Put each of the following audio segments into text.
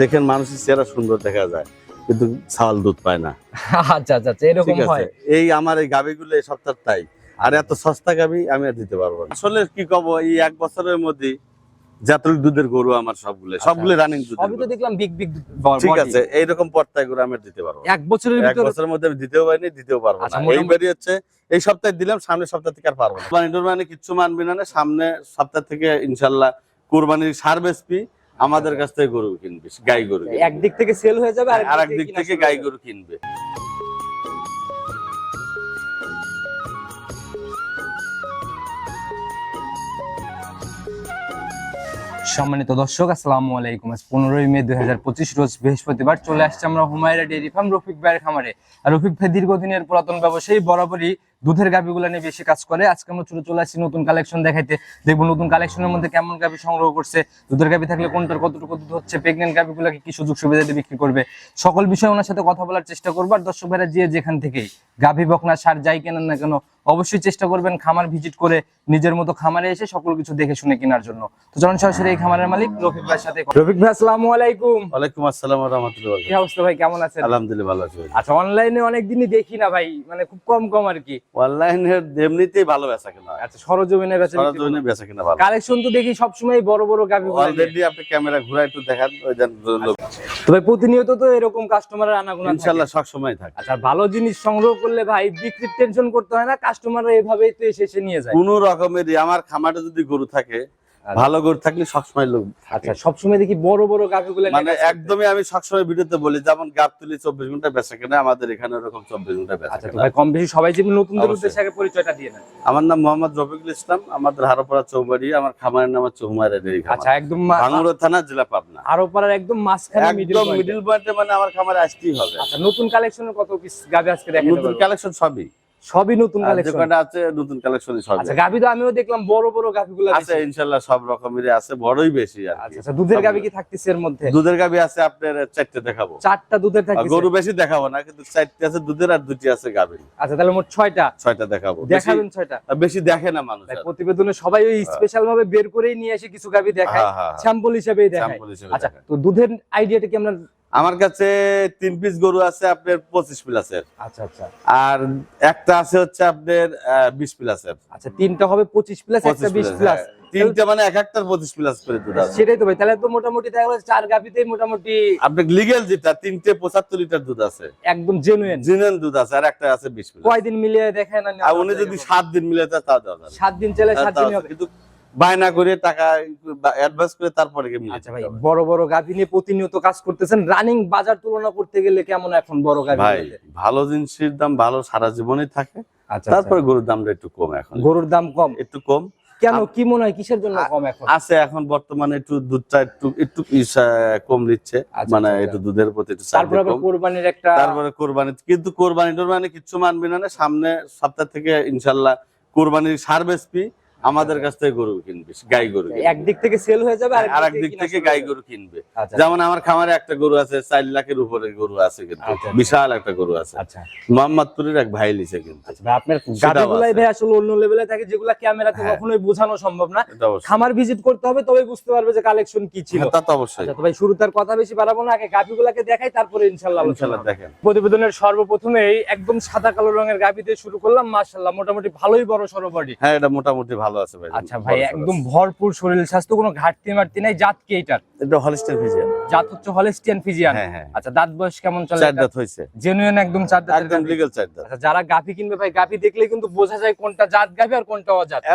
দেখেন মানুষের চেহারা সুন্দর দেখা যায় কিন্তু ছাওয়াল দুধ পায় না। আচ্ছা আচ্ছা আচ্ছা, এরকম হয়। এই আমার এই গাবিগুলো এই সপ্তাহ তাই। আর এত সস্তা গাবি আমি আর দিতে পারব না। আসলে কি কব এই এক বছরের মধ্যে দুধের গরু আমার সবগুলো সবগুলো রানিং দুধ আচ্ছা। সবই তো দেখলাম বিগ বিগ ঠিক আছে এইরকম পর্তায় গরু আমি দিতে পারব। এক বছরের এক বছরের মধ্যে আমি দিতেও পারিনি দিতেও পারব আচ্ছা, না এইবারই হচ্ছে এই সপ্তাহে দিলাম সামনের সপ্তাহ থেকে আর পারব না। কোরবানি টোরবানি কিচ্ছু মানবি না সামনে সপ্তাহ থেকে ইনশাল্লাহ কোরবানির সার বেচবি। আমাদের কাছ থেকে গরু কিনবে গাই গরু একদিক থেকে সেল হয়ে যাবে আর এক দিক কিনা থেকে গাই গরু কিনবে। সম্মানিত দর্শক আসসালামু আলাইকুম। আজ পনেরোই মে দুই হাজার পঁচিশ রোজ বৃহস্পতিবার চলে আসছে আমরা হুমায়রা ডেয়ারি ফার্ম রফিক ভাইয়ের খামারে। আর রফিক ভাই দীর্ঘদিনের পুরাতন ব্যবসায়ী বরাবরই দুধের গাভিগুলো নিয়ে বেশি কাজ করে। আজকে আমরা ছোট চলে আসছি নতুন কালেকশন দেখাইতে। দেখব নতুন কালেকশনের মধ্যে কেমন গাভি সংগ্রহ করছে, দুধের গাভি থাকলে কোনটার কতটুকু দুধ হচ্ছে প্রেগনেন্ট গাভিগুলোকে কি সুযোগ সুবিধা দিয়ে বিক্রি করবে। সকল বিষয়ে ওনার সাথে কথা বলার চেষ্টা করব। আর দর্শক ভাইরা যে যেখান থেকেই গাভি বকনা, সার যাই কেনেন না কেন অবশ্যই চেষ্টা করবেন খামার ভিজিট করে নিজের মতো খামারে এসে সকল কিছু দেখে শুনে কেনার জন্য। তো চলুন সরাসরি এই খামারের মালিক রফিক ভাইয়ের সাথে রফিক ভাই আসসালামু আলাইকুম। ওয়ালাইকুম আসসালাম রহমতুল্লাহ কি অবস্থা ভাই কেমন আছেন? আলহামদুলিল্লাহ ভালো আছি আচ্ছা অনলাইনে অনেকদিনই দেখি না ভাই মানে খুব কম কম আর কি। অনলাইনের এমনিতেই ভালো বেচা কেনা। আচ্ছা সরজমিনে বেচা সরজমিনে বেচা কেনা ভালো। কালেকশন তো দেখি সবসময় বড় বড় গাভি অলরেডি আপনি ক্যামেরা ঘুরে একটু দেখান ওই দেন লোক তো ভাই প্রতিনিয়ত তো এরকম কাস্টমারের আনাগোনা থাকে। ইনশাল্লাহ সব সময় থাকে। আচ্ছা ভালো জিনিস সংগ্রহ করলে ভাই বিক্রির টেনশন করতে হয় না কাস্টমাররা এভাবেই তো এসে এসে নিয়ে যায়। কোন রকমের আমার খামারে যদি গরু থাকে আচ্ছা। ভালো গরু থাকলে সবসময় লোক আচ্ছা সবসময় দেখি বড় বড় গাভিগুলো মানে একদমই আমি সবসময় ভিডিওতে বলি যেমন গাব তুলি চব্বিশ ঘণ্টা বেচা কেনা আমাদের এখানে ওরকম চব্বিশ ঘণ্টা বেচা আচ্ছা ভাই কম বেশি সবাই যেমন নতুনদের উদ্দেশ্যে পরিচয়টা দিয়ে নেন। আমার নাম মোহাম্মদ রফিকুল ইসলাম আমাদের হারোপাড়া চৌবাড়ি আমার খামারের নাম হচ্ছে হুমায়রা আচ্ছা একদম মা- থানা জেলা পাবনা। আরও পাড়ার একদম মাঝখানে মিডল একদম মিডিল পয়েন্টে মানে আমার খামারে আসতেই হবে। আচ্ছা নতুন কালেকশনের কত পিস গাভি আজকে নতুন কালেকশন সবই। সবই নতুন কালেকশন আছে নতুন কালেকশনই সবই আচ্ছা গাভি তো আমিও দেখলাম বড় বড় গাভিগুলো আছে ইনশাল্লাহ সব রকমেরই আছে বড়ই বেশি আর আচ্ছা আচ্ছা দুধের গাভি কি থাকতেছে এর মধ্যে? দুধের গাবি আছে আপনার চারটে দেখাবো। চারটা দুধের থাকতেছে। গরু বেশি দেখাবো না কিন্তু চারটে আছে দুধের আর দুটি আছে গাভীর। আচ্ছা তাহলে মোট ছয়টা? ছয়টা দেখাবো। দেখাবেন ছয়টা? বেশি দেখে না মানুষ প্রতিবেদনে সবাই ওই স্পেশাল ভাবে বের করেই নিয়ে এসে কিছু গাভি দেখায়। হ্যাঁ, হ্যাঁ, হ্যাঁ। স্যাম্পল হিসেবেই দেখায়। আচ্ছা তো দুধের আইডিয়াটা কি আমরা আমার কাছে তিন পিস গরু আছে আপনার পঁচিশ প্লাসের আচ্ছা আচ্ছা। আর একটা আছে হচ্ছে আপনার বিশ প্লাসের আচ্ছা তিনটা হবে পঁচিশ প্লাস একটা বিশ প্লাস তিনটা মানে এক একটার পঁচিশ প্লাস করে দুধ সেটাই তো ভাই তাহলে তো মোটামুটি চার গাভিতেই মোটামুটি আপনার লিগেল যেটা তিনটে পঁচাত্তর লিটার দুধ আছে। একদম জেনুইন দুধ আছে আর একটা আছে বিশ প্লাস কয়দিন মিলিয়ে দেখেন আর উনি যদি সাত দিন মিলে তা দেওয়া সাত দিন চলে সাত দিন কিন্তু বায়না করে টাকা অ্যাডভান্স করে তারপরে আচ্ছা ভাই বড় বড় গাভি নিয়ে প্রতিনিয়ত কাজ করতেছেন। রানিং বাজার তুলনা করতে গেলে কেমন এখন বড় গাভি ভাই ভালো জিনিসের দাম ভালো সারা জীবনই থাকে। আচ্ছা তারপরে গরুর দামটা একটু কম এখন। গরুর দাম কম? একটু কম। কেন কি মনে হয় কিসের জন্য কম এখন? আছে এখন বর্তমানে একটু দুধটা একটু একটু কম দিচ্ছে আচ্ছা, মানে আচ্ছা। একটু দুধের প্রতি একটু তারপর। কোরবানির একটা তারপরে কোরবানি কিন্তু কোরবানি টোরবানি কিচ্ছু মানবি না। সামনে সপ্তাহ থেকে ইনশাল্লাহ কোরবানির সার বেচবি। আমাদের কাছ থেকে গরু কিনবি গাই গরু একদিক থেকে সেল হয়ে যাবে আর এক দিক থেকে গাই গরু কিনবে। আচ্ছা। যেমন আমার খামারে একটা গরু আছে চার লাখের উপরে গরু আছে কিন্তু আচ্ছা। বিশাল একটা গরু আছে। আচ্ছা। মোহাম্মদপুরের এক ভাই লিছে কিন্তু। আপনার সেটাও ভাই আসলে অন্য লেভেলে থাকে যেগুলা ক্যামেরাতে। কখনোই বোঝানো সম্ভব না। খামার ভিজিট করতে হবে তবে বুঝতে পারবে যে কালেকশন কি ছিল। হ্যাঁ, তা তো অবশ্যই। আচ্ছা ভাই শুরু তার কথা বেশি বাড়াবো না আগে গাভিগুলাকে দেখাই তারপরে ইনশাল্লাহ আলোচনা ইনশাল্লাহ দেখেন। প্রতিবেদনের সর্বপ্রথমেই একদম সাদা কালো রঙের গাভি দিয়ে শুরু করলাম মাশাল্লাহ মোটামুটি ভালোই বড় বডি হ্যাঁ এটা মোটামুটি ভালো আছে ভাই আচ্ছা ভাই একদম ভরপুর শরীর স্বাস্থ্য কোনো ঘাটতি মারতি নাই জাত কি এটার। এটা হলিস্টার ভিজিয়ান জাত হচ্ছে হলেস্টিয়ান ফিজিয়ান হ্যাঁ হ্যাঁ। আচ্ছা দাঁত বয়স কেমন চলে? চার দাঁত হয়েছে। জেনুইন একদম চার দাঁতের একদম গাভী। চার দাঁত। আচ্ছা যারা গাভি কিনবে ভাই গাভি দেখলে কিন্তু বোঝা যায় কোনটা জাত গাভি আর কোনটা অজাত। এ,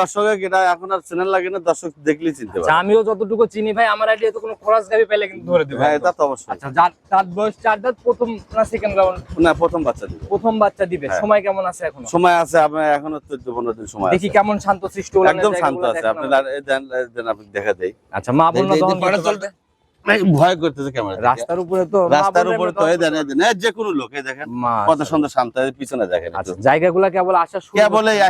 দর্শক এটা এখন আর চ্যানেল লাগে না দর্শক দেখলেই চিনতে আচ্ছা পারে আমিও যতটুকু চিনি ভাই আমার আইডিয়া তো কোনো খরচ গাভি পেলে কিন্তু ধরে দেবে। হ্যাঁ এটা তো অবশ্যই। আচ্ছা জাত দাঁত বয়স চার দাঁত প্রথম না সেকেন্ড রাউন্ড না প্রথম বাচ্চা দিবে। প্রথম বাচ্চা দিবে। সময় কেমন আছে এখনও? সময় আছে আপনার এখনও চোদ্দ পনেরো দিন সময় দেখি কেমন শান্ত সৃষ্টি একদম শান্ত আছে। দেন আপনি দেখা দেই। আচ্ছা মা বোন দেই, দেই, দেই, ভয় করতেছে ক্যামেরা রাস্তার উপরে তো রাস্তার উপরে তো এই দেন এই দেন এই যে কোনো লোক এই দেখেন কত সুন্দর শান্ত পিছনে দেখেন। আচ্ছা কেবল আসা শুরু।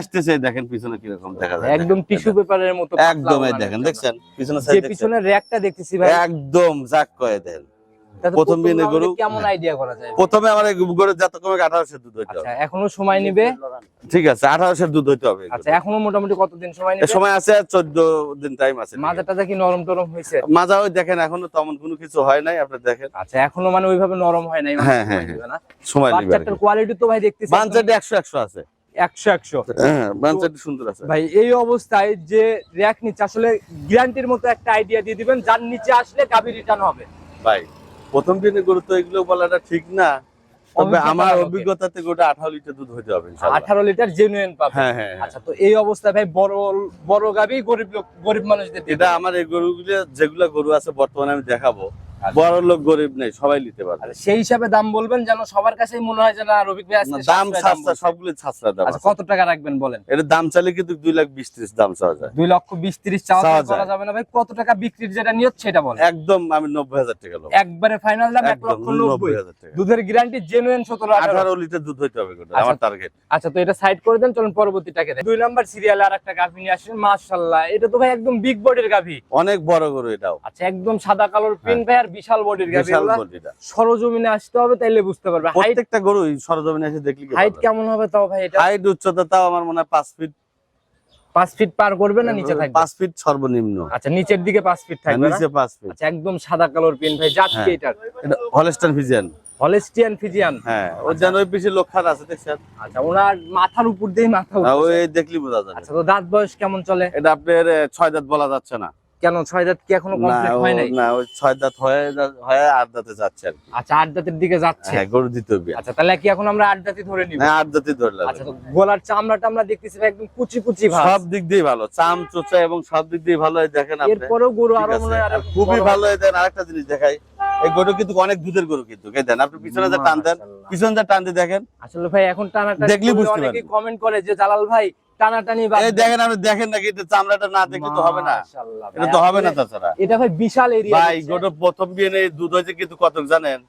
আসতেছে দেখেন পিছনে কীরকম দেখা যায়। একদম টিস্যু পেপারের মতো একদম এই দেখেন দেখছেন? পিছনে সাইড র্যাকটা দেখতেছি ভাই। একদম জাক করে দেন প্রথম এ গরু কেমন আইডিয়া করা যায়? প্রথমে আমার গরুর যত কমে আঠারোশের দুধ হইতে আচ্ছা এখনও সময় নিবে? ঠিক আছে আঠারোশের দুধ হইতে হবে আচ্ছা এখনও মোটামুটি কতদিন সময় নিবে? সময় আছে চোদ্দ দিন টাইম আছে। মাজা টাজা কি নরম টরম হয়েছে। মাজা ওই দেখেন এখনও তেমন কোনো কিছু হয় নাই আপনি দেখেন। আচ্ছা এখনও মানে ওইভাবে নরম হয় নাই মানে হ্যাঁ, সময় হ্যাঁ, সময় নিবে বাচ্চাটার কোয়ালিটি তো ভাই দেখতেছি বাঞ্চাটি একশো একশো আছে। একশো একশো। হ্যাঁ সুন্দর আছে। ভাই এই অবস্থায় যে র্যাক নিচে আসলে গ্যারান্টির মতো একটা আইডিয়া দিয়ে দিবেন যার নিচে আসলে গাবি রিটার্ন হবে। ভাই প্রথম দিনে গুরুত্ব এগুলো বলাটা ঠিক না তবে আমার অভিজ্ঞতাতে গোটা আঠারো লিটার দুধ হতে হবে আঠারো লিটার জেনুইন পাবে। হ্যাঁ হ্যাঁ হ্যাঁ। আচ্ছা তো এই অবস্থায় ভাই বড় বড় গাবি গরিব লোক গরিব মানুষদের এটা আমার এই গরুগুলো যেগুলো গরু আছে বর্তমানে আমি দেখাবো। বড় লোক গরিব নেই সবাই নিতে পারবে। আচ্ছা, সেই হিসাবে দাম বলবেন যেন সবার কাছেই মনে হয় যে না রবিক ভাই দাম সবগুলো দাম আচ্ছা কত টাকা রাখবেন বলেন? এটা দাম চাইলে কিন্তু দুই লাখ বিশ ত্রিশ দাম চাওয়া যায়। দুই লক্ষ বিশ তিরিশ চাওয়া করা যাবে না ভাই কত টাকা বিক্রির যেটা নিয়ত সেটা বলেন। একদম আমি নব্বই হাজার টাকা লোক একবারে ফাইনাল দাম এক লক্ষ নব্বই। হাজার টাকা। দুধের গ্যারান্টি জেনুইন সতেরো আঠারো। লিটার দুধ হইতে হবে আচ্ছা। আমার টার্গেট আচ্ছা তো এটা সাইড করে দেন চলুন পরবর্তীটাকে দেখ। দুই নাম্বার সিরিয়ালে আর একটা গাভি নিয়ে আসেন মাশাল্লাহ এটা তো ভাই একদম বিগ বডির গাভি। অনেক বড় গরু এটাও। আচ্ছা একদম সাদা কালোর প্রিন্ট ভাই আর বিশাল বডির গাভি হ্যাঁ। বিশাল বডিটা সরজমিনে আসতে হবে তাইলে বুঝতে পারবে। প্রত্যেকটা গরু সরজমিনে এসে দেখলি হাইট কেমন হবে তাও ভাই এটা? হাইট উচ্চতা তাও আমার মনে হয় পাঁচ ফিট। পাঁচ ফিট পার করবে না নিচে থাকবে? পাঁচ ফিট সর্বনিম্ন। আচ্ছা নিচের দিকে পাঁচ ফিট হ্যাঁ, থাকবে না? নিচে পাঁচ ফিট। আচ্ছা একদম সাদা কালোর প্রিন্ট ভাই জাত কি হ্যাঁ। এটা হলস্টার ভিজিয়ান হলেস্টিয়ান ফিজিয়ান হ্যাঁ ও যেন ওই পিছিয়ে লক্ষার আছে দেখছেন? আচ্ছা ওনার মাথার উপর দিয়ে মাথা হ্যাঁ, ওই দেখলি বোঝা যাবে। আচ্ছা তো দাঁত বয়স কেমন চলে? এটা আপনার ছয় দাঁত বলা যাচ্ছে না। কেন? ছয় দাঁত কি এখনও কমপ্লিট হয় নাই? না ওই ছয় দাঁত হয়ে হয়ে আট দাঁতে যাচ্ছে আর আচ্ছা আট দাঁতের দিকে যাচ্ছে? হ্যাঁ গরু দিতে হবে। আচ্ছা তাহলে কি এখন আমরা আট দাঁতই ধরে নিব? হ্যাঁ আট দাঁতে ধরলাম আচ্ছা তো গলার চামড়াটা আমরা দেখতেছি একদম কুচি কুচি ভাব। সব দিক দিয়ে ভালো চাম চোচা এবং সব দিক দিয়ে ভালো হয় দেখেন আপনি। এরপরেও গরু আরও মনে হয় খুবই ভালো হয়। দেন আরেকটা জিনিস দেখাই। এই গরু কিন্তু অনেক দুধের গরু কিন্তু এই দেন আপনি পিছনে যে টান দেন পিছনে যে টান দিয়ে দেখেন। আসলে ভাই এখন টানাটানি দেখলেই করলে বুঝতে অনেকেই পারবেন। কমেন্ট করে যে জালাল ভাই টানাটানি বাদ এই দেন। দেখেন আপনি দেখেন নাকি এটা চামড়াটা না দেখলে তো হবে না। এটা তো হবে না তাছাড়া। এটা ভাই বিশাল এরিয়া ভাই গোটা প্রথম বিয়ে দুধ হয়েছে কিন্তু কত জানেন?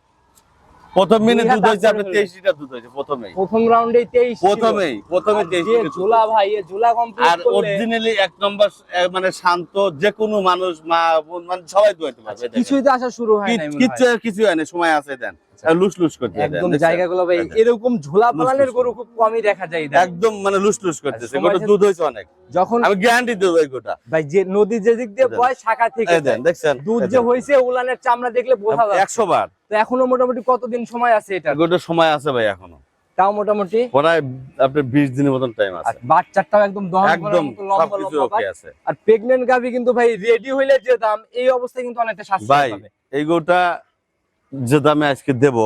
প্রথম বিয়ে দুধ হয়েছে আপনার তেইশ লিটার দুধ হয়েছে প্রথমেই। প্রথম রাউন্ডেই 23 প্রথমেই প্রথমে আর তেইশ যে লিটার দুধ ঝোলা ভাই ঝোলা কমপ্লিট আর অরিজিনালি এক নম্বর মানে শান্ত যে কোনো মানুষ মা বোন মানে সবাই দুয়াইতে পারবে কিছুই তো আসা শুরু হয় কি- নাই কিচ্ছু হয়। কিছু হয় না সময় আছে দেন। আর লুস লুস করতে একদম জায়গাগুলো ভাই এরকম ঝোলা পালানের গরু খুব কমই দেখা যায়। একদম মানে লুস লুস করতেছে গোটা দুধ হয়েছে অনেক। যখন আমি গ্যারান্টি দেবো এই গোটা ভাই যে নদী যে দিক দিয়ে বয় শাখা থেকে এই দেন যায়। দেখছেন? দুধ যে। হয়েছে উলানের চামড়া দেখলে বোঝা যাচ্ছে। একশো বার। তো এখনও মোটামুটি কতদিন সময় আছে এটা? গোটা সময় আছে ভাই এখনও। তাও মোটামুটি? প্রায় আপনার বিশ দিনের মতন টাইম আছে। বাচ্চাটাও একদম দহন একদম মতো সবকিছু ওকে আছে। আর প্রেগনেন্ট গাভি কিন্তু ভাই রেডি হইলে যে দাম এই অবস্থায় কিন্তু অনেকটা সাশ্রয় পাবে। এই গোটা যে দামে আজকে দেবো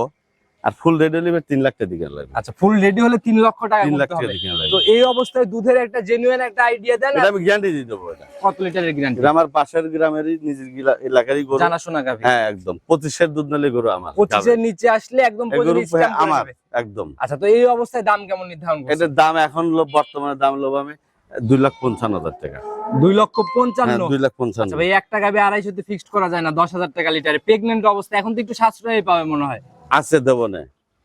আর ফুল রেডি হলে তিন লাখ টাকা দিকে লাগবে। আচ্ছা ফুল রেডি হলে তিন লক্ষ টাকা তিন লাখ টাকা তো এই অবস্থায় দুধের একটা জেনুইন একটা আইডিয়া দেন আমি গ্যারান্টি দিয়ে দেবো এটা। কত লিটারের গ্যারান্টি আমার পাশের গ্রামেরই নিজের এলাকারই গরু। জানাশোনা গাভি। হ্যাঁ একদম। পঁচিশের দুধ নালে গরু আমার পঁচিশের নিচে আসলে একদম করে আমার একদম। আচ্ছা তো এই অবস্থায় দাম কেমন নির্ধারণ এটার দাম এখন বর্তমানে দাম লোভ আমি দুই লাখ পঞ্চান্ন হাজার টাকা। দুই লক্ষ হ্যাঁ পঞ্চান্ন দুই লাখ পঞ্চান্ন। আচ্ছা ভাই আড়াইশোতে ফিক্সড করা যায় না দশ হাজার টাকা লিটারে প্রেগনেন্ট অবস্থা এখন তো একটু সাশ্রয় পাবে মনে হয়। আছে দেবো না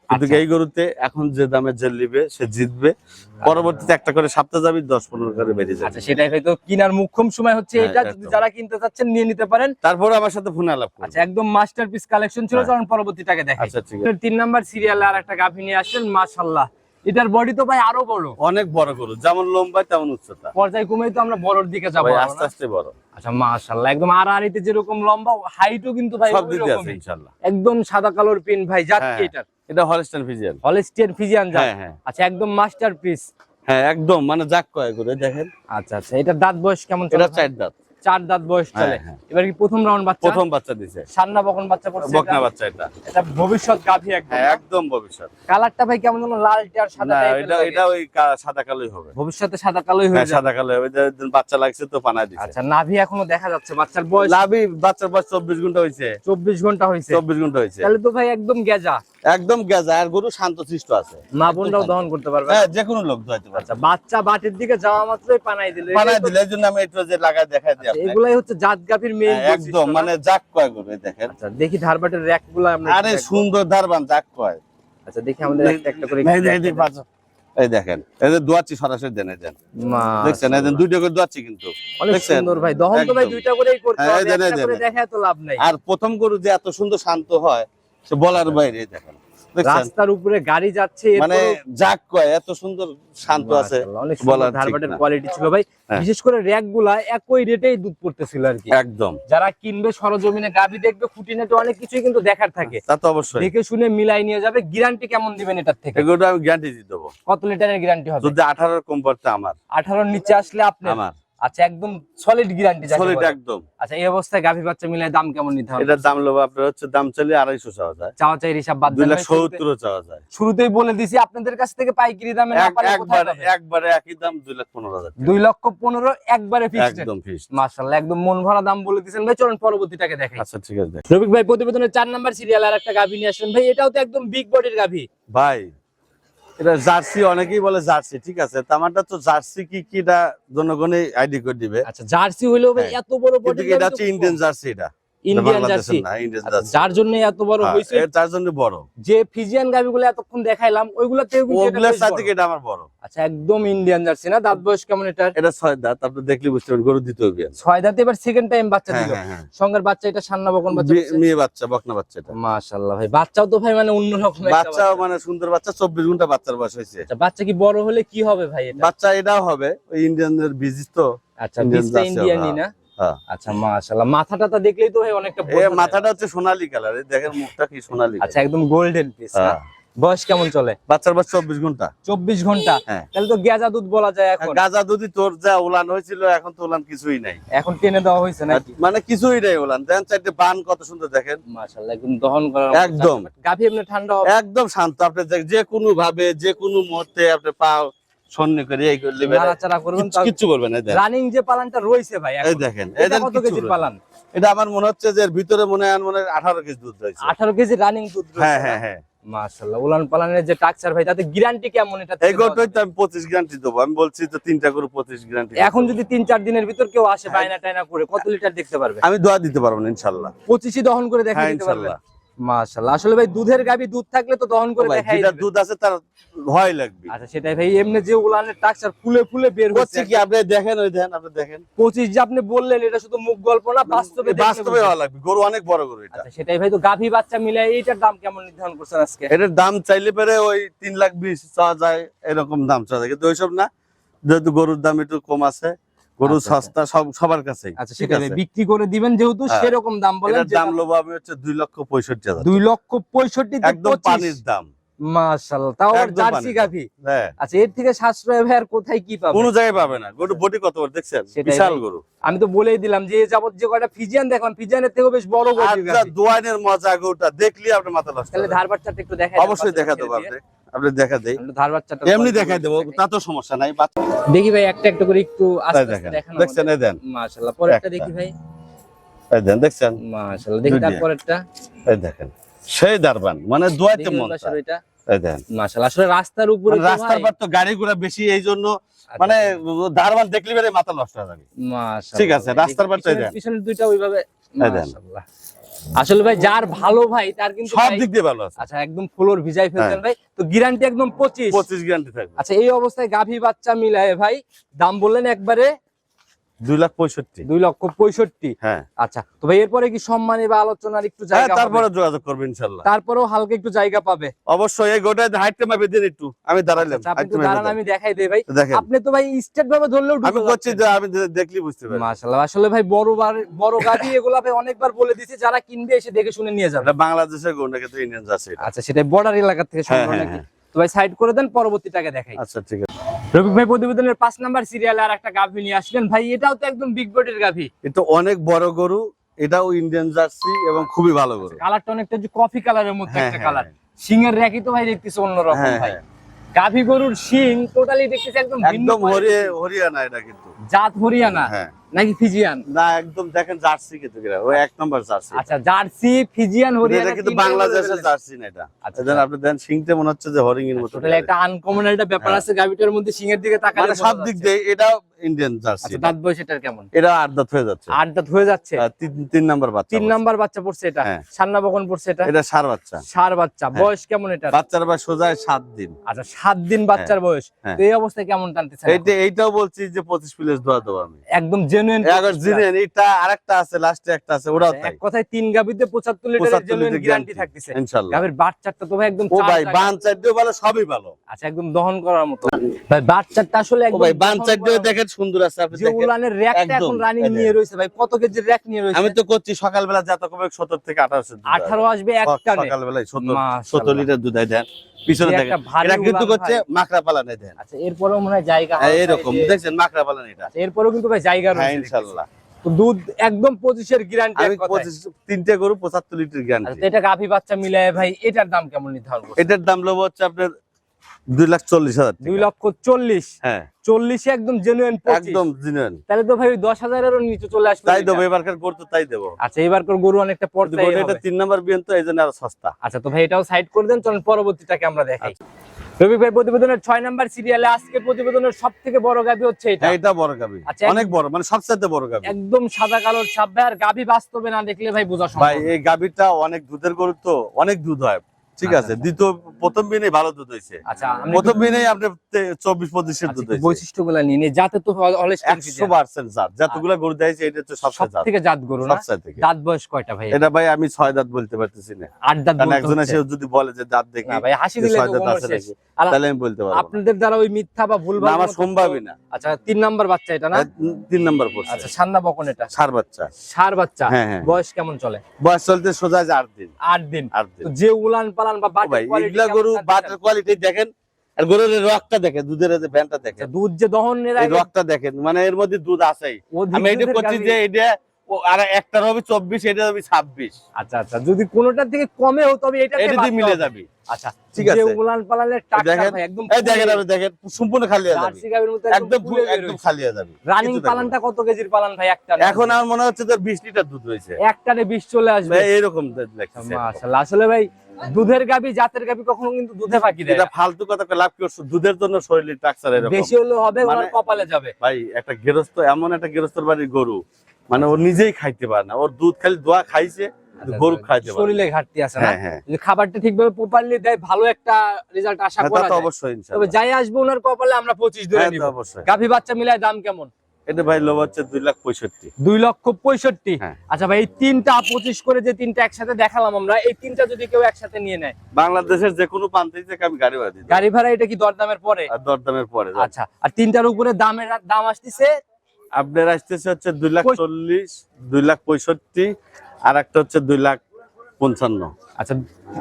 কিন্তু আচ্ছা। এই গরুতে এখন যে দামে যে নিবে সে জিতবে। পরবর্তীতে একটা করে সপ্তাহ যাবি দশ পনেরো করে বেরিয়ে যাবে। আচ্ছা সেটাই হয়তো কিনার মুখ্যম সময় হচ্ছে হ্যাঁ, এটা। যদি যারা কিনতে চাচ্ছেন নিয়ে নিতে পারেন। তারপরে আমার সাথে ফোন আলাপ আচ্ছা একদম মাস্টারপিস কালেকশন ছিল হ্যাঁ। কারণ পরবর্তীটাকে আচ্ছা ঠিক আছে। তিন নাম্বার সিরিয়ালে আর একটা গাভি নিয়ে আসছেন মাশাল্লাহ এটার বডি তো ভাই আরও বড়। অনেক বড় গরু যেমন লম্বা তেমন উচ্চতা। পর্যায় কমেই তো আমরা বড়র দিকে যাব আস্তে আস্তে বড়। আচ্ছা মাশাল্লাহ একদম আড়াআড়িতে যেরকম লম্বা হাইটও কিন্তু ভাই সব দিক আছে। ইনশাল্লাহ একদম সাদা কালোর পিন ভাই জাত হ্যাঁ। কি এটার। এটা হলস্টাইন ফিজিয়ান হলিস্টিয়ান ফিজিয়ান জাত হ্যাঁ হ্যাঁ। আচ্ছা একদম মাস্টারপিস হ্যাঁ একদম মানে যাক কয় করে দেখেন। আচ্ছা আচ্ছা এটা দাঁত বয়স কেমন এটা চার দাঁত। চার দাঁত বয়স চলে। হ্যাঁ, হ্যাঁ। এবার কি প্রথম রাউন্ড বাচ্চা? প্রথম বাচ্চা দিছে। সান্না বকন বাচ্চা পড়ছে বকনা বাচ্চা এটা। এটা ভবিষ্যৎ গাভী একদম হ্যাঁ একদম ভবিষ্যৎ। কালারটা ভাই কেমন যেন লালটে আর সাদা এটা এটা ওই সাদা কালোই হবে। ভবিষ্যতে সাদা কালোই হয়ে হ্যাঁ সাদা কালো হবে। বাচ্চা লাগছে তো পানা দিছে। আচ্ছা নাভি এখনও দেখা যাচ্ছে। বাচ্চার বয়স লাভি বাচ্চার বয়স চব্বিশ ঘণ্টা হয়েছে চব্বিশ ঘণ্টা হয়েছে চব্বিশ ঘণ্টা হয়েছে তাহলে তো ভাই একদম গেজা। একদম গেজা আর গরু শান্ত সৃষ্ট আছে। মা বোনরাও দহন করতে পারবে হ্যাঁ যে কোনো লোক ধোয়াইতে পারে আচ্ছা বাচ্চা বাটির দিকে যাওয়া মাত্রই পানাই দিল। পানায় দিলে এই জন্য আমি একটু যে লাগাই দেখাই দিই আপনাকে। এগুলাই হচ্ছে জাত গাভীর মেইন হ্যাঁ, একদম মানে জাক কয় গরু দেখেন। আচ্ছা দেখি ধারবাটের র্যাকগুলো আমরা আরে সুন্দর ধারবান জাক কয়। আচ্ছা দেখি আমাদের একটা করে এই যে- এই দেখেন এই যে দোয়াচ্ছি সরাসরি দেন এই দেন। দেখছেন এই দেন দুইটা করে দোয়াচ্ছি কিন্তু। অনেক সুন্দর ভাই দহন তো ভাই দুইটা করেই করতে হ্যাঁ, হবে একটা করে দেখায় তো লাভ নাই। আর প্রথম গরু যে এত সুন্দর শান্ত হয় বলার বাইরে দেখেন। রাস্তার উপরে গাড়ি যাচ্ছে মানে যাক কয় এত সুন্দর শান্ত আছে অনেক ধারবাটের কোয়ালিটি ছিল ভাই। হ্যাঁ। বিশেষ করে র‍্যাকগুলা একই রেটেই দুধ পড়তেছিল আর কি। একদম। যারা কিনবে সরজমিনে গাভি দেখবে খুঁটিনাটি অনেক কিছুই কিন্তু দেখার থাকে। তা তো অবশ্যই। দেখে শুনে মিলাই নিয়ে যাবে। গ্যারান্টি কেমন দিবেন এটার থেকে? এগুলো আমি গ্যারান্টি দিয়ে দেবো। কত লিটারের গ্যারান্টি হবে? যদি আঠারোর কম পড়তে আমার। আঠারোর নিচে আসলে আপনি আমার। আচ্ছা একদম সলিড গ্যারান্টি সলিড একদম। আচ্ছা এই অবস্থায় গাভি বাচ্চা মিলাই দাম কেমন নিতে হবে? এটার দাম লোক আপনার হচ্ছে দাম চলে আড়াইশো চাওয়া যায়। চাওয়া চাই হিসাব বাদ দুই লাখ চাওয়া যায়। শুরুতেই বলে দিছি আপনাদের কাছ থেকে পাইকারি দামে একবারে একবারে একই দাম দুই লাখ পনেরো হাজার। দুই লক্ষ পনেরো একবারে ফিক্সড একদম ফিক্সড মাশাআল্লাহ একদম মন ভরা দাম বলে দিয়েছেন ভাই চলুন পরবর্তীটাকে দেখাই। আচ্ছা ঠিক আছে। রবিক ভাই প্রতিবেদনের চার নাম্বার সিরিয়াল আর একটা গাভি নিয়ে আসলেন ভাই এটাও তো একদম বিগ বডির গাভি। ভাই এটা জার্সি অনেকেই বলে জার্সি ঠিক আছে? তামারটা তো জার্সি কি কিটা জনগণে আইডি করে দিবে। আচ্ছা জার্সি হইলেও হ্যাঁ। এত বড় বডি এটা হচ্ছে ইন্ডিয়ান জার্সি এটা? Indian jersey. না ইন্ডিয়ান আচ্ছা, যার জন্য এত বড় হ্যাঁ, হইছে তার জন্য বড়। যে ফিজিয়ান এতক্ষণ দেখাইলাম ওইগুলাতেও ওগুলোর সাথে এটা আমার বড়? আচ্ছা একদম ইন্ডিয়ান জার্সি না? দাঁত বয়স কেমন এটার? এটা ছয় দাঁত আপনি দেখলে বুঝতে পারবেন গরু দিতে হবে। ছয় দাঁতে এবার সেকেন্ড টাইম বাচ্চা হ্যাঁ দিল। হ্যাঁ সঙ্গের বাচ্চা এটা সান্না বকন বাচ্চা মেয়ে- বাচ্চা বকনা বাচ্চা এটা। মাশাআল্লাহ ভাই বাচ্চাও তো ভাই মানে অন্যরকম একটা বাচ্চাও বাচ্চা। মানে সুন্দর বাচ্চা চব্বিশ ঘণ্টা বাচ্চার বয়স হয়েছে। আচ্ছা বাচ্চা কি বড় হলে কি হবে ভাই এটা? বাচ্চা এটাও হবে ওই ইন্ডিয়ানের তো আচ্ছা বীজটা ইন্ডিয়ানই না। আচ্ছা মাশাআল্লাহ। মাথাটা তো দেখলেই তো ভাই অনেকটা মাথাটা হচ্ছে সোনালী কালার দেখেন মুখটা কি সোনালী আচ্ছা একদম গোল্ডেন পিস হ্যাঁ। বয়স কেমন চলে? বাচ্চার বয়স চব্বিশ ঘণ্টা। চব্বিশ ঘণ্টা? হ্যাঁ। তাহলে তো গেজা দুধ বলা যায় এখন। গাজা দুধি তোর যা উলান হয়েছিল এখন তো উলান কিছুই নাই। এখন টেনে দেওয়া হয়েছে নাকি? মানে কিছুই নাই উলান। দেন চারটে বান কত সুন্দর দেখেন। মাশাআল্লাহ একদম দহন মতো। একদম। গাভী এমনি ঠান্ডা একদম শান্ত। আপনি যে কোনো ভাবে যে কোনো মুহূর্তে আপনি পা সন্নি করে এই করে নাড়াচাড়া করবেন কিচ্ছু- কিচ্ছু করবেন রানিং যে পালানটা রয়েছে ভাই এই এখন দেখেন এটা কত কেজির পালান? এটা আমার মনে হচ্ছে যে এর ভিতরে মনে হয় মনে হয় আঠারো কেজি দুধ রয়েছে। আঠারো কেজি রানিং দুধ হ্যাঁ হ্যাঁ হ্যাঁ। মাশাআল্লাহ উলান পালানের যে টাকচার ভাই তাতে গ্যারান্টি কেমন এটা এই গোটাই তো আমি পঁচিশ গ্যারান্টি দেবো। আমি বলছি তো তিনটা করে পঁচিশ গ্যারান্টি এখন যদি তিন চার দিনের ভিতর কেউ আসে বায়না টায়না করে কত লিটার দেখতে পারবে? আমি দোয়া দিতে পারব না ইনশাল্লাহ পঁচিশই দহন করে দেখা হ্যাঁ দিতে পারবে। ইনশাল্লাহ মাশাআল্লাহ। আসলে ভাই দুধের গাবি দুধ থাকলে তো দহন করে দেখাই যেটা দুধ আছে তার ভয় লাগবে। আচ্ছা সেটাই ভাই এমনি যে উলানের টাকচার ফুলে ফুলে বের হচ্ছে হচ্ছে কি? আপনি দেখেন ওই দেখেন আপনি দেখেন। পঁচিশ যে আপনি বললেন এটা শুধু মুখ গল্প না বাস্তবে বাস্তবে বুঝবেন। লাগবে। গরু অনেক বড় গরু এটা। আচ্ছা সেটাই ভাই তো গাভী বাচ্চা মিলে এইটার দাম কেমন নির্ধারণ করছেন আজকে? এটার দাম চাইলে পরে ওই তিন লাখ বিশ চাওয়া যায় এরকম দাম চাওয়া যায়। কিন্তু ওইসব না যেহেতু গরুর দাম একটু কম আছে গরু আচ্ছা, সস্তা সব সবার কাছে আচ্ছা আছে? বিক্রি করে দিবেন যেহেতু হ্যাঁ। সেরকম দাম বলেন দাম লোবো আমি হচ্ছে দুই লক্ষ পঁয়ষট্টি হাজার দুই লক্ষ পঁয়ষট্টি একদম পানির দাম। মাশাল্লাহ তাও জার্সি গাভী। হ্যাঁ। আচ্ছা এর থেকে সাশ্রয় ভাই আর কোথায় কি পাবে কোনো জায়গায় পাবে না। গরু বডি কত বড় দেখছেন? বিশাল গরু। আমি তো বলেই দিলাম যে যাবত যে কয়টা ফিজিয়ান দেখলাম ফিজিয়ানের থেকেও বেশ বড় যা গাভী। দোয়ানের মজা গরুটা দেখলি আপনি মাথা নষ্ট তাহলে হবে। ধার বাচ্চাটা একটু দেখা অবশ্যই দেখা দেবো আপনি দেখা দেই। ধার বাচ্চাটা এমনি দেখাই দেবো তা তো সমস্যা নাই দেখি ভাই একটা একটা করে একটু আস্তে আস্তে দেখেন দেখছেন এই দেন। মাশাআল্লাহ পরেরটা দেখি ভাই। এই দেন দেখছেন? মাশাআল্লাহ দেখি। তারপরেরটা। এই দেখেন সেই দারবান মানে দোয়াইতে মন এই দেন। মাশাআল্লাহ আসলে রাস্তার উপরে মানে রাস্তার পর তো গাড়ি ঘোড়া বেশি এই জন্য আচ্ছা, মানে দারবান দেখলি বেড়ে মাথা নষ্ট হয়ে যাবে। মাশাআল্লাহ ঠিক আছে, রাস্তার পাশটাই পিছনের- দেন। পিছনের দুইটা ওইভাবে মাশাআল্লাহ। আসলে ভাই যার ভালো ভাই তার কিন্তু সব দিক দিয়ে ভালো আছে। আচ্ছা একদম ফ্লোর ভিজাই ফেলছেন ভাই। তো গ্যারান্টি একদম 25 পঁচিশ গ্যারান্টি থাকবে। আচ্ছা এই অবস্থায় গাভী বাচ্চা মিলায় ভাই দাম বললেন একবারে দুই লাখ পঁয়ষট্টি। দুই লক্ষ পঁয়ষট্টি। হ্যাঁ। আচ্ছা তো ভাই এরপরে কি সম্মানী বা আলোচনার একটু হ্যাঁ জায়গা তারপরে তারপরে যোগাযোগ করবে ইনশাল্লাহ। তারপরেও হালকা একটু জায়গা পাবে। অবশ্যই এই গোটা হাইটটা মাপে দিন একটু। আমি দাঁড়াইলাম আচ্ছা, দাঁড়ান আমি দেখাই দেই ভাই। আপনি তো ভাই স্টেট ভাবে ধরলেও আমি করছি যে আমি দেখলি বুঝতে পারি মাশাআল্লাহ আসলে ভাই বড় বড় গাড়ি এগুলা ভাই অনেকবার বলে দিছি যারা কিনবে এসে দেখে শুনে নিয়ে যাবে। বাংলাদেশের গন্ডা কিন্তু ইন্ডিয়ান আচ্ছা সেটা বর্ডার এলাকা থেকে হ্যাঁ, নাকি? তো ভাই সাইড করে দেন পরবর্তীটাকে দেখাই। আচ্ছা ঠিক আছে। রবিক ভাই প্রতিবেদনের পাঁচ নাম্বার সিরিয়ালে আর একটা গাভী নিয়ে আসলেন। ভাই এটাও তো একদম বিগ বডির গাভী। এটা অনেক বড় গরু এটাও ইন্ডিয়ান জার্সি এবং খুবই ভালো গরু। কালারটা অনেকটা যে কফি কালারের মধ্যে হ্যাঁ, একটা কালার সিং এর র্যাকি তো ভাই দেখতেছে অন্যরকম হ্যাঁ, ভাই। হ্যাঁ। গাভী গরুর শিং টোটালি দেখতেছে একদম ভিন্ন একদম হরিয়ানা এটা কিন্তু। জাত হরিয়ানা। হ্যাঁ। নাকি ফিজিয়ান? না একদম দেখেন জার্সি কিন্তু ওই এক নম্বর জার্সি। আচ্ছা জার্সি ফিজিয়ান হরিয়ানা এটা কিন্তু বাংলাদেশের জার্সি না এটা। আচ্ছা, এদের আপনি দেন সিংটা মনে হচ্ছে যে হরিং এর মতো একটা আনকমন একটা ব্যাপার হ্যাঁ। আছে গাভীটার মধ্যে সিংয়ের দিকে তাকালে মানে সব দিক দিয়ে এটাও ইন্ডিয়ান জার্সি আচ্ছা দাঁত বয়স এটার কেমন? এটা আট দাঁত হয়ে যাচ্ছে। আট দাঁত হয়ে যাচ্ছে? তিন তিন নাম্বার বাচ্চা তিন। নাম্বার বাচ্চা পড়ছে এটা? হ্যাঁ। সান্না বকন পড়ছে এটা? এটা সার বাচ্চা। সার বাচ্চা। হ্যাঁ। বয়স কেমন এটা বাচ্চার বা সোজায় সাত দিন। আচ্ছা সাত দিন বাচ্চার বয়স। হ্যাঁ। এই অবস্থায় কেমন টানতেছে এইটা এইটাও বলছি যে পঁচিশ প্লেস দেবো আমি। একদম জেনুইন এগারো এটা আরেকটা আছে লাস্টে একটা আছে ওরাও এক কথায় তিন গাবিতে পঁচাত্তর লিটারের জেনুইন গ্যারান্টি থাকতেছে। ইনশাল্লাহ। গাবির বাচ্চাটা তো ভাই একদম ও ভাই বান চারটিও ভালো সবই ভালো। আচ্ছা একদম দহন করার মতো। ভাই বাচ্চাটা আসলে একদম ভাই বান দেখেন সুন্দর আছে আপনি দেখেন। উলানের র্যাকটা একদম, এখন রানিং নিয়ে রয়েছে ভাই কত কেজির র্যাক নিয়ে রয়েছে? আমি তো করছি সকালবেলা যত কমে সত্তর থেকে আঠারোশো আঠারো আসবে একটা সকালবেলায় লিটার দুধ দেন। পিছনে দেখেন। এটা কিন্তু উলান মাকড়া পালানে দেন। আচ্ছা এরপরেও মনে হয় জায়গা হ্যাঁ, এরকম। এই যে- দেখছেন মাকড়া পালান এটা? আচ্ছা, এরপরেও কিন্তু জায়গা হ্যাঁ রয়েছে দুধ একদম পঁচিশের গ্যারান্টি আমি তিনটে গরু পঁচাত্তর লিটার গ্যারান্টি আচ্ছা এটা গাভী বাচ্চা মিলায় ভাই এটার দাম কেমন নির্ধারণ এটার দাম লোব হচ্ছে আপনার দুই লাখ চল্লিশ হাজার দুই। লক্ষ চল্লিশ। হ্যাঁ। চল্লিশে একদম তাহলে তো ভাই দশ হাজারেরও নিচে চলে আসবে তাই দেবো এবারকার গরু তো তাই দেবো। আচ্ছা গরু অনেকটা পড়তে এটা তিন নম্বর বিয়ন তো এই জন্য আরও সস্তা। আচ্ছা তো ভাই এটাও সাইড করে দেন চলুন পরবর্তীটাকে আমরা দেখাই। আচ্ছা। রবি ভাই প্রতিবেদনের ছয় নাম্বার সিরিয়ালে আজকে প্রতিবেদনের সব থেকে বড় গাভী হচ্ছে এটা। হ্যাঁ, এটা বড় গাবি। আচ্ছা, অনেক বড় মানে সবচেয়ে বড় গাবি। একদম সাদা কালোর ভাই আর গাভী বাস্তবে না দেখলে ভাই বোঝা সম্ভব ভাই এই গাবিটা অনেক দুধের গরু তো অনেক দুধ হয়। ঠিক আচ্ছা, আছে আচ্ছা। দ্বিতীয় প্রথম দিনে ভালো দুধ হয়েছে। আচ্ছা প্রথম দিনে আপনার তে- চব্বিশ পঁচিশের আচ্ছা, দুধ হয়েছে। বৈশিষ্ট্যগুলো নিয়ে যাতে তো একশো পার্সেন্ট জাত যতগুলো গরু দিয়েছে এটা সব সবচেয়ে জাত। থেকে জাত গরু না? থেকে। দাঁত বয়স কয়টা ভাই? এটা ভাই আমি ছয় দাঁত বলতে পারতেছি না। আট দাঁত একজন এসে যদি বলে যে দাঁত দেখি ভাই হাসি দিলে ছয় দাঁত আছে তাহলে আমি বলতে পারব আপনাদের দ্বারা ওই মিথ্যা বা ভুল আমার সম্ভবই না। আচ্ছা তিন নাম্বার বাচ্চা এটা না? তিন নম্বর পড়ছে। আচ্ছা সান্না বকন এটা? সার বাচ্চা। সার বাচ্চা? হ্যাঁ, হ্যাঁ। বয়স কেমন চলে? বয়স চলতে সোজা আট দিন। আট দিন। আট দিন। তো যে উলান পালান বা বাটের গরু বাটের কোয়ালিটি দেখেন আর গরুর রকটা দেখেন দুধের যে ভ্যানটা দেখেন। আচ্ছা, দুধ যে দহনের এই রকটা দেখেন মানে এর মধ্যে দুধ আছেই। আমি এটা করছি যে এটা আর একটার হবে চব্বিশ এটা হবে ছাব্বিশ। আচ্ছা আচ্ছা যদি কোনোটার থেকে কমেও তবে এটা এটা দিয়ে মিলে যাবে। আচ্ছা ঠিক যে উলান পালানের টাকা ভাই একদম এই দেখেন আপনি দেখেন সম্পূর্ণ খালি হয়ে যাবে। একদম একদম খালি হয়ে যাবে। রানিং। পালানটা কত কেজির পালান ভাই একটা এখন আমার মনে হচ্ছে তোর বিশ লিটার দুধ রয়েছে। একটানে বিশ চলে আসবে। মাশাআল্লাহ আসলে ভাই দুধের গাবি জাতের গাবি কখনো কিন্তু দুধে ফাঁকি দেয় এটা ফালতু কথা লাভ কি করছ? দুধের জন্য শরীরের টাকচার এরকম। বেশি হলেও হবে ওনার মানে- কপালে যাবে। ভাই একটা গৃহস্থ এমন একটা গৃহস্থর বাড়ির গরু মানে ও নিজেই খাইতে পারে না। ওর দুধ খালি দোয়া খাইছে গরু খাইতে পারে শরীরে ঘাটতি আছে না? হ্যাঁ হ্যাঁ। যদি খাবারটা ঠিকভাবে প্রপারলি দেয় ভালো একটা রেজাল্ট আশা হ্যাঁ, করা তো যায়। তবে যাই আসবে ওনার কপালে আমরা পঁচিশ ধরে নিব। অবশ্যই। গাভী বাচ্চা মিলায় দাম কেমন? এটা ভাই হচ্ছে দুই লাখ পঁয়ষট্টি। দুই লক্ষ পঁয়ষট্টি। হ্যাঁ। আচ্ছা ভাই এই তিনটা পঁচিশ করে যে তিনটা একসাথে দেখালাম আমরা এই তিনটা যদি কেউ একসাথে নিয়ে নেয়? বাংলাদেশের যে কোনো প্রান্তে থেকে আমি গাড়ি ভাড়া দিই গাড়ি ভাড়া এটা কি দরদামের পরে? আর দরদামের পরে আচ্ছা আর তিনটার উপরে দামের দাম আসতেছে? আপনার আসতেছে হচ্ছে দুই লাখ চল্লিশ দুই লাখ পঁয়ষট্টি আর একটা হচ্ছে দুই লাখ পঞ্চান্ন। আচ্ছা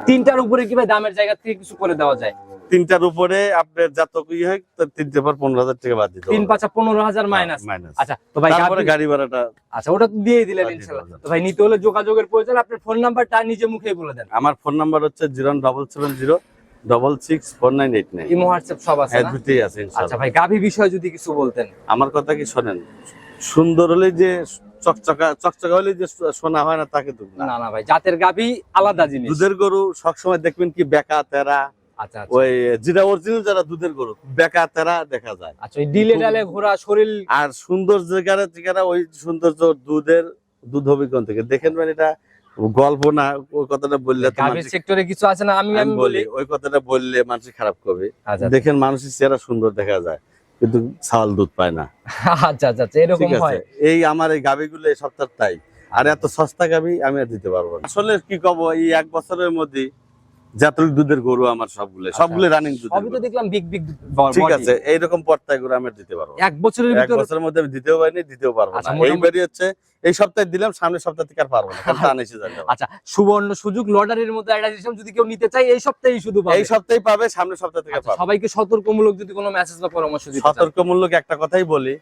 তিনটার উপরে কি ভাই দামের জায়গা থেকে কিছু করে দেওয়া যায়? তিনটার উপরে আপনার যত কি হয় তিনটে পর পনেরো হাজার টাকা বাদ দিতে তিন পাঁচা পনেরো হাজার মাইনাস মাইনাস আচ্ছা তো ভাই তারপরে গাড়ি ভাড়াটা আচ্ছা ওটা দিয়ে দিলেন। তো ভাই নিতে হলে যোগাযোগের প্রয়োজন আপনার ফোন নাম্বারটা নিজে মুখেই বলে দেন। আমার ফোন নাম্বার হচ্ছে zero double seven zero double six four nine eight nine imo WhatsApp সব আছে হ্যাঁ দুটোই আছে আচ্ছা ভাই গাভী বিষয়ে যদি কিছু বলতেন। আমার কথা কি শোনেন? সুন্দর হলে যে চকচকা চকচকা হলে যে সোনা হয় না তাকে দুধ না। না না ভাই জাতের গাভী আলাদা জিনিস। দুধের গরু সবসময় দেখবেন কি বেকা তেরা ওই যেটা অরিজিনাল যারা দুধের গরু বেকা তেরা দেখা যায়। আচ্ছা ওই ডিলে ডালে ঘোরা শরীর আর সুন্দর ওই সৌন্দর্য দুধের দুধ থেকে। দেখেন মানে এটা গল্প না ওই কথাটা বললে গাভীর সেক্টরে কিছু আছে না? আমি বলি ওই কথাটা বললে মানুষ খারাপ করবে। আচ্ছা দেখেন মানুষের চেহারা সুন্দর দেখা যায় কিন্তু ছাল দুধ পায় না। আচ্ছা আচ্ছা আচ্ছা, এরকম হয়। এই আমার এই গাবিগুলো এই সপ্তাহ তাই আর এত সস্তা গাবি আমি আর দিতে পারব না। আসলে কি কব এই এক বছরের মধ্যে জাতল দুধের গরু আমার সবগুলো সবগুলো রানিং দুধ আচ্ছা। সবই তো দেখলাম বিগ বিগ ঠিক আছে এইরকম পর্তায় গরু আমি দিতে পারব এক বছরের এক বছরের মধ্যে আমি দিতেও পারিনি দিতেও পারব আচ্ছা, না এইবারই হচ্ছে এই সপ্তাহে দিলাম সামনের সপ্তাহ থেকে আর পারব না এসে যাবে। আচ্ছা সুবর্ণ সুযোগ লটারির মতো একটা যদি কেউ নিতে চাই এই সপ্তাহেই শুধু পাবে। এই সপ্তাহেই পাবে সামনের সপ্তাহ থেকে আচ্ছা, পাবে। সবাইকে সতর্কমূলক যদি কোনো মেসেজ বা পরামর্শ দিতে সতর্কমূলক একটা কথাই বলি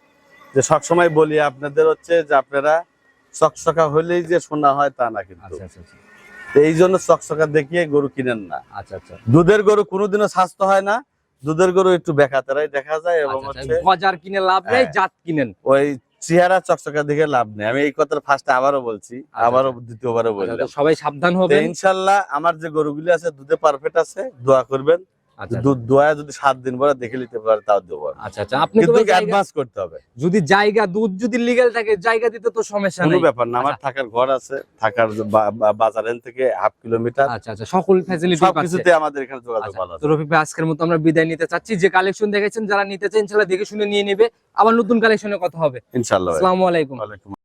যে সবসময় বলি আপনাদের হচ্ছে যে আপনারা চকচকা হলেই যে শোনা হয় তা না কিন্তু। আচ্ছা আচ্ছা আচ্ছা, এই জন্য চকচকা দেখিয়ে গরু কিনেন না। আচ্ছা আচ্ছা। দুধের গরু কোনোদিনও স্বাস্থ্য হয় না দুধের গরু একটু বেখাতেরাই দেখা যায় এবং আচ্ছা, হচ্ছে বাজার কিনে লাভ নেই হ্যাঁ। জাত কিনেন। ওই চেহারা চকচকা দেখে লাভ নেই। আমি এই কথাটা ফার্স্ট আবারও বলছি আবারও দ্বিতীয়বারও আচ্ছা, বললাম। সবাই সাবধান হবে ইনশাল্লাহ আমার যে গরুগুলি আছে দুধে পারফেক্ট আছে দোয়া করবেন। আচ্ছা দোয়া যদি সাত দিন পরে দেখে নিতে পারে তাও দেবো আচ্ছা আচ্ছা। আপনি কিন্তু অ্যাডভান্স করতে হবে। যদি জায়গা দুধ যদি লিগ্যাল থাকে জায়গা দিতে তো সমস্যা কোনো ব্যাপার না আমার থাকার ঘর আছে থাকার বাজার থেকে হাফ কিলোমিটার আচ্ছা আচ্ছা সকল ফ্যাসিলিটি আমাদের এখানে যোগাযোগ আচ্ছা, ভালো তো রফিক ভাই আজকের মতো আমরা বিদায় নিতে চাচ্ছি। যে কালেকশন দেখেছেন যারা নিতে চান ইনশাআল্লাহ দেখে শুনে নিয়ে নেবে। আবার নতুন কালেকশনে কথা হবে। ইনশাল্লাহ। আসসালামু আলাইকুম।